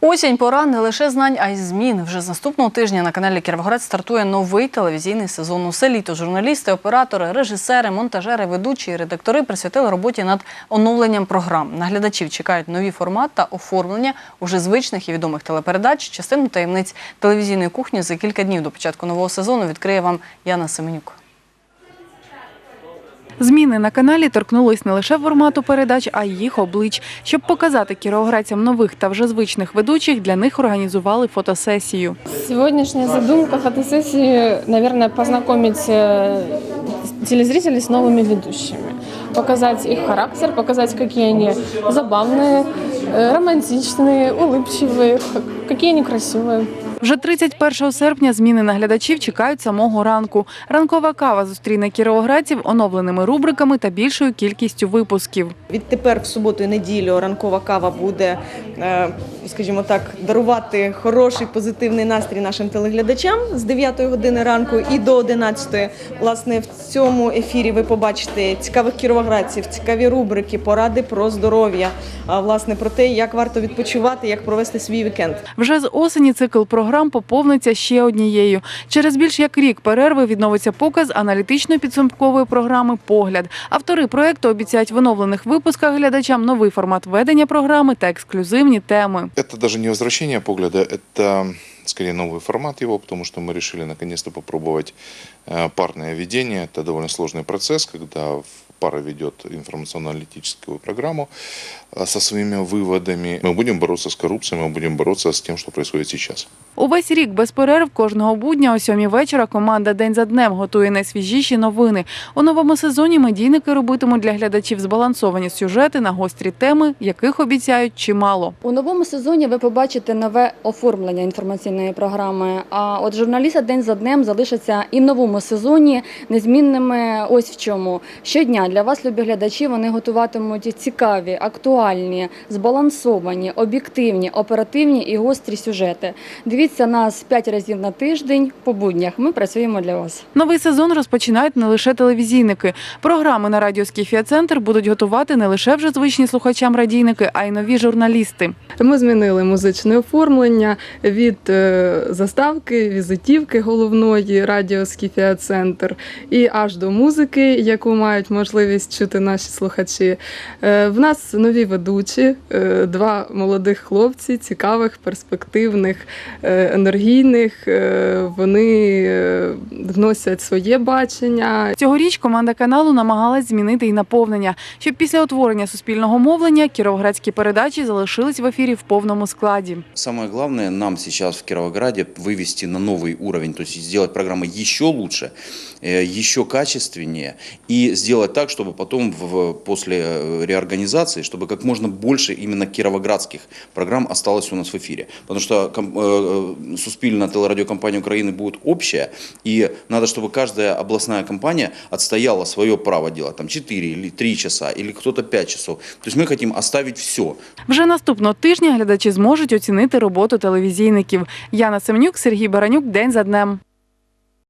Осінь пора не лише знань, а й змін. Вже з наступного тижня на каналі Кіровоград стартує новий телевізійний сезон. Усе літо журналісти, оператори, режисери, монтажери, ведучі і редактори присвятили роботі над оновленням програм. Наглядачів чекають нові формат та оформлення уже звичних і відомих телепередач. Частину таємниць телевізійної кухні за кілька днів до початку нового сезону відкриє вам Яна Семенюк. Зміни на каналі торкнулись не лише формату передач, а й їх облич. Щоб показати кіровоградцям нових та вже звичних ведучих, для них організували фотосесію. Сегодняшняя задумка фотосессии, наверное, познакомить э, телезрителей с новыми ведущими. Показать их характер, показать, какие они забавные, э, романтичные, улыбчивые, какие они красивые. Вже 31 серпня зміни наглядачів чекають самого ранку. Ранкова кава зустріне кіровоградців оновленими рубриками та більшою кількістю випусків. Відтепер в суботу і неділю ранкова кава буде, е, скажімо так, дарувати хороший позитивний настрій нашим телеглядачам з 9 години ранку і до 11. Власне, в цьому ефірі ви побачите цікавих кіровоградців, цікаві рубрики, поради про здоров'я, власне про те, як варто відпочивати, як провести свій вікенд. Вже з осені цикл програм поповниться ще однією. Через більш як рік перерви відновиться показ аналітично-підсумкової програми Погляд. Автори проекту обіцяють в оновлених випусках глядачам новий формат ведення програми та ексклюзивні теми. Це даже не повернення погляду, это скорее новый формат его, потому что мы решили наконец-то попробовать э, парное ведение. Это довольно сложный процесс, когда пара ведет информационно-аналитическую программу э, со своими выводами. Мы будем бороться с коррупцией, мы будем бороться с тем, что происходит сейчас. Увесь рік без перерв кожного будня о сьомій вечора команда День за днем готує найсвіжіші новини. У новому сезоні медійники робитимуть для глядачів збалансовані сюжети на гострі теми, яких обіцяють чимало. У новому сезоні ви побачите нове оформлення інформаційної програми. А от журналіста день за днем залишаться і в новому сезоні незмінними. Ось в чому щодня для вас, любі глядачі, вони готуватимуть цікаві, актуальні, збалансовані, об'єктивні, оперативні і гострі сюжети. Дивіться нас п'ять разів на тиждень по буднях. Ми працюємо для вас. Новий сезон розпочинають не лише телевізійники. Програми на радіо Скіфія Центр будуть готувати не лише вже звичні слухачам радійники, а й нові журналісти. Ми змінили музичне оформлення від е, заставки, візитівки головної радіо Скіфія Центр і аж до музики, яку мають можливість чути наші слухачі. Е, В нас нові ведучі, е, два молодих хлопці, цікавих, перспективних, е, енергійних. Вони вносять своє бачення, Цьогоріч команда каналу намагалась змінити і наповнення, щоб після утворення суспільного мовлення кіровоградські передачі залишились в ефірі в повному складі. Самое главное нам сейчас в Кировограде вывести на новый уровень, то есть сделать программы еще лучше, э, еще качественнее и сделать так, чтобы потом в, после э, реорганизации, чтобы как можно больше именно кировоградских программ осталось у нас в эфире. Потому что ком- э, э, суспільна телерадиокомпания Украины будет общая, и надо, чтобы каждая областная компания отстояла свое право делать, там 4 или 3 часа, или кто-то 5 часов. То есть мы хотим оставить все. Вже наступного тижня глядачі зможуть оцінити роботу телевізійників. Яна Семенюк, Сергій Баранюк. День за днем.